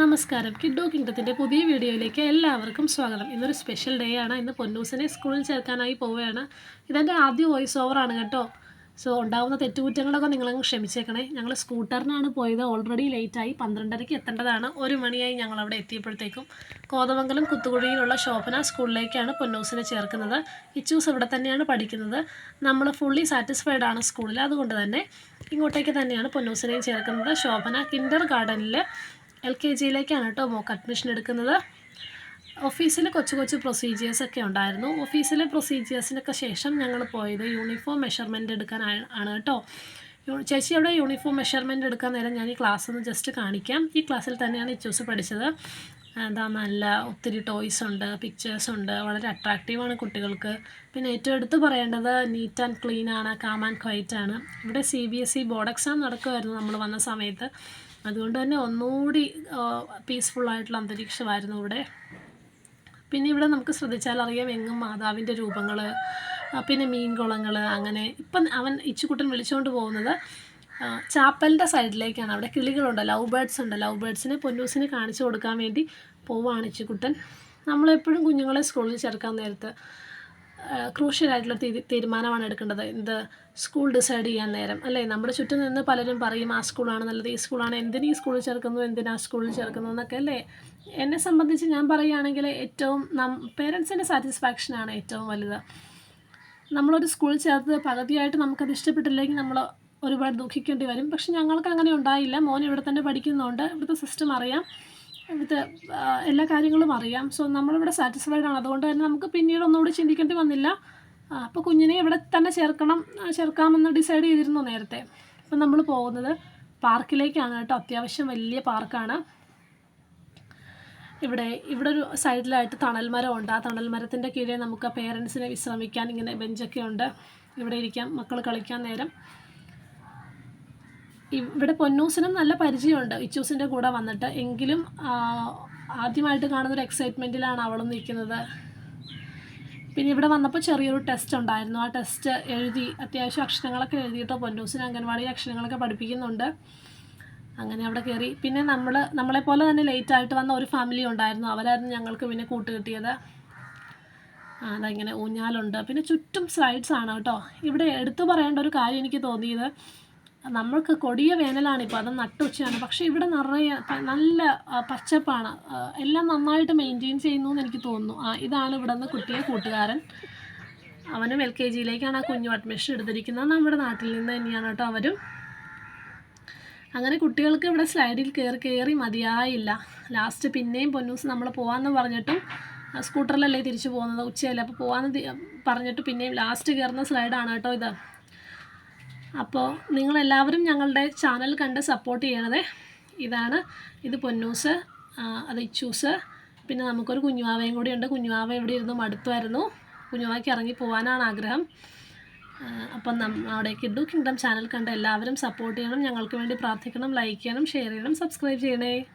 നമസ്കാരം. കിഡോ കിങ്ഡത്തിന്റെ പുതിയ വീഡിയോയിലേക്ക് എല്ലാവർക്കും സ്വാഗതം. ഇന്നൊരു സ്പെഷ്യൽ ഡേ ആണ്. ഇന്ന് പൊന്നൂസിനെ സ്കൂളിൽ ചേർക്കാനായി പോവുകയാണ്. ഇതെന്റെ ആദ്യ വോയിസ് ഓവറാണ് കേട്ടോ. സോ ഉണ്ടാവുന്ന തെറ്റുകുറ്റങ്ങളൊക്കെ നിങ്ങളങ്ങ് ക്ഷമിച്ചേക്കണേ. ഞങ്ങൾ സ്കൂട്ടറിനാണ് പോയത്. ഓൾറെഡി ലേറ്റായി പന്ത്രണ്ടരയ്ക്ക് എത്തേണ്ടതാണ്. ഒരു മണിയായി ഞങ്ങൾ അവിടെ എത്തിയപ്പോഴത്തേക്കും. കോതമംഗലം കുത്തുകുഴിയിലുള്ള ശോഭന സ്കൂളിലേക്കാണ് പൊന്നൂസിനെ ചേർക്കുന്നത്. ഇച്ചൂസ് ഇവിടെ തന്നെയാണ് പഠിക്കുന്നത്. നമ്മൾ ഫുള്ളി സാറ്റിസ്ഫൈഡ് ആണ് സ്കൂളിൽ അതുകൊണ്ട് തന്നെ ഇങ്ങോട്ടേക്ക് തന്നെയാണ് പൊന്നൂസിനെയും ചേർക്കുന്നത്. ശോഭന കിൻഡർ ഗാർഡനിൽ എൽ കെ ജിയിലേക്കാണ് കേട്ടോ മോക്ക് അഡ്മിഷൻ എടുക്കുന്നത്. ഓഫീസിൽ കൊച്ചു കൊച്ചു പ്രൊസീജിയേഴ്സ് ഒക്കെ ഉണ്ടായിരുന്നു. ഓഫീസിലെ പ്രൊസീജിയേഴ്സിനൊക്കെ ശേഷം ഞങ്ങൾ പോയത് യൂണിഫോം മെഷർമെന്റ് എടുക്കാൻ ആണ് കേട്ടോ. ചേച്ചി ചേച്ചിയുടെ യൂണിഫോം മെഷർമെന്റ് എടുക്കാൻ നേരം ഞാൻ ഈ ക്ലാസ് ഒന്ന് ജസ്റ്റ് കാണിക്കാം. ഈ ക്ലാസ്സിൽ തന്നെയാണ് ഇച്ചൂസ് പഠിച്ചത്. എന്താ നല്ല ഒത്തിരി ടോയ്സ് ഉണ്ട് പിക്ചേഴ്സ് ഉണ്ട് വളരെ അട്രാക്റ്റീവാണ് കുട്ടികൾക്ക്. പിന്നെ ഏറ്റവും എടുത്ത് പറയേണ്ടത് നീറ്റ് ആൻഡ് ക്ലീൻ ആണ് കാം ആൻഡ് ക്വൈറ്റ് ആണ്. ഇവിടെ C B S E board exam നടക്കുമായിരുന്നു നമ്മൾ വന്ന സമയത്ത്. അതുകൊണ്ട് തന്നെ ഒന്നുകൂടി പീസ്ഫുൾ ആയിട്ടുള്ള അന്തരീക്ഷമായിരുന്നു ഇവിടെ. പിന്നെ ഇവിടെ നമുക്ക് ശ്രദ്ധിച്ചാൽ അറിയാം എങ്ങും മാതാവിന്റെ രൂപങ്ങൾ പിന്നെ മീൻകുളങ്ങൾ അങ്ങനെ ഇപ്പം അവൻ ഇച്ചുകുട്ടൻ വിളിച്ചുകൊണ്ട് പോകുന്നത് ചാപ്പലിന്റെ സൈഡിലേക്കാണ്. അവിടെ കിളികളുണ്ട് ലവ് ബേർഡ്സ് ഉണ്ട്. ലവ് ബേർഡ്സിനെ പൊന്നൂസിന് കാണിച്ചു കൊടുക്കാൻ വേണ്ടി പോവാണ് ഇച്ചുകുട്ടൻ. നമ്മളെപ്പോഴും കുഞ്ഞുങ്ങളെ സ്കൂളിൽ ചേർക്കാൻ നേരത്ത്. ക്രൂഷ്യലായിട്ടുള്ള തീരുമാനമാണ് എടുക്കേണ്ടത്. എന്ത് സ്കൂൾ ഡിസൈഡ് ചെയ്യാൻ നേരം. അല്ലേ? നമ്മുടെ ചുറ്റും നിന്ന് പലരും പറയും ആ സ്കൂളാണ് നല്ലത് ഈ സ്കൂളാണ്. എന്തിനു ഈ സ്കൂളിൽ ചേർക്കുന്നു? എന്തിനാ സ്കൂളിൽ ചേർക്കുന്നു? എന്നൊക്കെ അല്ലേ? എന്നെ സംബന്ധിച്ച് ഞാൻ പറയുകയാണെങ്കിൽ ഏറ്റവും നം പേരൻസിന്റെ സാറ്റിസ്ഫാക്ഷനാണ് ഏറ്റവും വലുത്. നമ്മളൊരു സ്കൂളിൽ ചേർത്ത് പകുതിയായിട്ട് നമുക്കത് ഇഷ്ടപ്പെട്ടില്ലെങ്കിൽ നമ്മൾ ഒരുപാട് ദുഃഖിക്കേണ്ടി വരും. പക്ഷെ ഞങ്ങൾക്ക് അങ്ങനെ ഉണ്ടായില്ല. മോൻ ഇവിടെ തന്നെ പഠിക്കുന്നുണ്ട് ഇവിടുത്തെ സിസ്റ്റം അറിയാം. ഇവിടുത്തെ എല്ലാ കാര്യങ്ങളും അറിയാം. സോ നമ്മളിവിടെ സാറ്റിസ്ഫൈഡ് ആണ്. അതുകൊണ്ട് തന്നെ നമുക്ക് പിന്നീട് ഒന്നുകൂടി ചിന്തിക്കേണ്ടി വന്നില്ല. അപ്പോൾ കുഞ്ഞിനെ ഇവിടെ തന്നെ ചേർക്കണം ചേർക്കാമെന്ന് ഡിസൈഡ് ചെയ്തിരുന്നു നേരത്തെ. അപ്പം നമ്മൾ പോകുന്നത് പാർക്കിലേക്കാണ് കേട്ടോ. അത്യാവശ്യം വലിയ പാർക്കാണ്. ഇവിടെ ഇവിടെ ഒരു സൈഡിലായിട്ട് തണൽ മരമുണ്ട്. ആ തണൽ മരത്തിന്റെ നമുക്ക് പേരൻസിനെ വിശ്രമിക്കാൻ ഇങ്ങനെ ബെഞ്ചൊക്കെ ഉണ്ട്. ഇവിടെ ഇരിക്കാം. മക്കൾ കളിക്കാൻ നേരം. ഇവിടെ പൊന്നൂസിനും നല്ല പരിചയമുണ്ട്. ഇച്ചൂസിന്റെ കൂടെ വന്നിട്ട്. എങ്കിലും ആദ്യമായിട്ട് കാണുന്ന ഒരു എക്സൈറ്റ്മെന്റിലാണ് അവളും നിൽക്കുന്നത്. പിന്നെ ഇവിടെ വന്നപ്പോൾ ചെറിയൊരു ടെസ്റ്റ് ഉണ്ടായിരുന്നു. ആ ടെസ്റ്റ് എഴുതി അത്യാവശ്യം അക്ഷരങ്ങളൊക്കെ എഴുതിയിട്ട് പൊന്നൂസിന് അംഗൻവാടി അക്ഷരങ്ങളൊക്കെ പഠിപ്പിക്കുന്നുണ്ട്. അങ്ങനെ അവിടെ കയറി. പിന്നെ നമ്മൾ നമ്മളെപ്പോലെ തന്നെ ലേറ്റ് ആയിട്ട് വന്ന ഒരു ഫാമിലി ഉണ്ടായിരുന്നു. അവരായിരുന്നു ഞങ്ങൾക്ക് പിന്നെ കൂട്ടുകിട്ടിയത്. അതങ്ങനെ ഊഞ്ഞാലുണ്ട്. പിന്നെ ചുറ്റും സ്ലൈഡ്സ് ആണ് കേട്ടോ. ഇവിടെ എടുത്തു പറയേണ്ട ഒരു കാര്യം എനിക്ക് തോന്നിയത്. നമ്മൾക്ക് കൊടിയ വേനലാണ് ഇപ്പോൾ അത് നട്ടുച്ചയാണ് പക്ഷേ ഇവിടെ നിറയെ നല്ല പച്ചപ്പാണ്. എല്ലാം നന്നായിട്ട് മെയിന്റെയിൻ ചെയ്യുന്നു എന്ന് എനിക്ക് തോന്നുന്നു. ആ ഇതാണ് ഇവിടെ നിന്ന് കുട്ടിയെ കൂട്ടുകാരൻ. അവനും എൽ കെ ജിയിലേക്കാണ് ആ കുഞ്ഞു അഡ്മിഷൻ എടുത്തിരിക്കുന്നത്. നമ്മുടെ നാട്ടിൽ നിന്ന് തന്നെയാണ് കേട്ടോ അവരും. അങ്ങനെ കുട്ടികൾക്ക് ഇവിടെ സ്ലൈഡിൽ കയറി കയറി മതിയായില്ല. ലാസ്റ്റ് പിന്നെയും പൊന്നൂസ് നമ്മൾ പോകാമെന്ന് പറഞ്ഞിട്ടും സ്കൂട്ടറിലല്ലേ തിരിച്ചു പോകുന്നത്? ഉച്ചയല്ലേ? അപ്പോൾ പോകാമെന്ന് പറഞ്ഞിട്ട് പിന്നെയും ലാസ്റ്റ് കയറുന്ന സ്ലൈഡാണ് കേട്ടോ ഇത്. അപ്പോൾ നിങ്ങളെല്ലാവരും ഞങ്ങളുടെ ചാനൽ കണ്ട് സപ്പോർട്ട് ചെയ്യണതേ. ഇതാണ് ഇത് പൊന്നൂസ് അത് ഇച്ചൂസ്. പിന്നെ നമുക്കൊരു കുഞ്ഞുവാവയും കൂടി ഉണ്ട്. കുഞ്ഞുവാവ ഇവിടെ ഇരുന്ന് മടുത്തുമായിരുന്നു കുഞ്ഞുവാവയ്ക്ക് ഇറങ്ങി പോകാനാണ് ആഗ്രഹം. അപ്പം നമ്മുടെ കിഡു കിങ്ഡം ചാനൽ കണ്ട് എല്ലാവരും സപ്പോർട്ട് ചെയ്യണം. ഞങ്ങൾക്ക് വേണ്ടി പ്രാർത്ഥിക്കണം ലൈക്ക് ചെയ്യണം ഷെയർ ചെയ്യണം സബ്സ്ക്രൈബ് ചെയ്യണേ.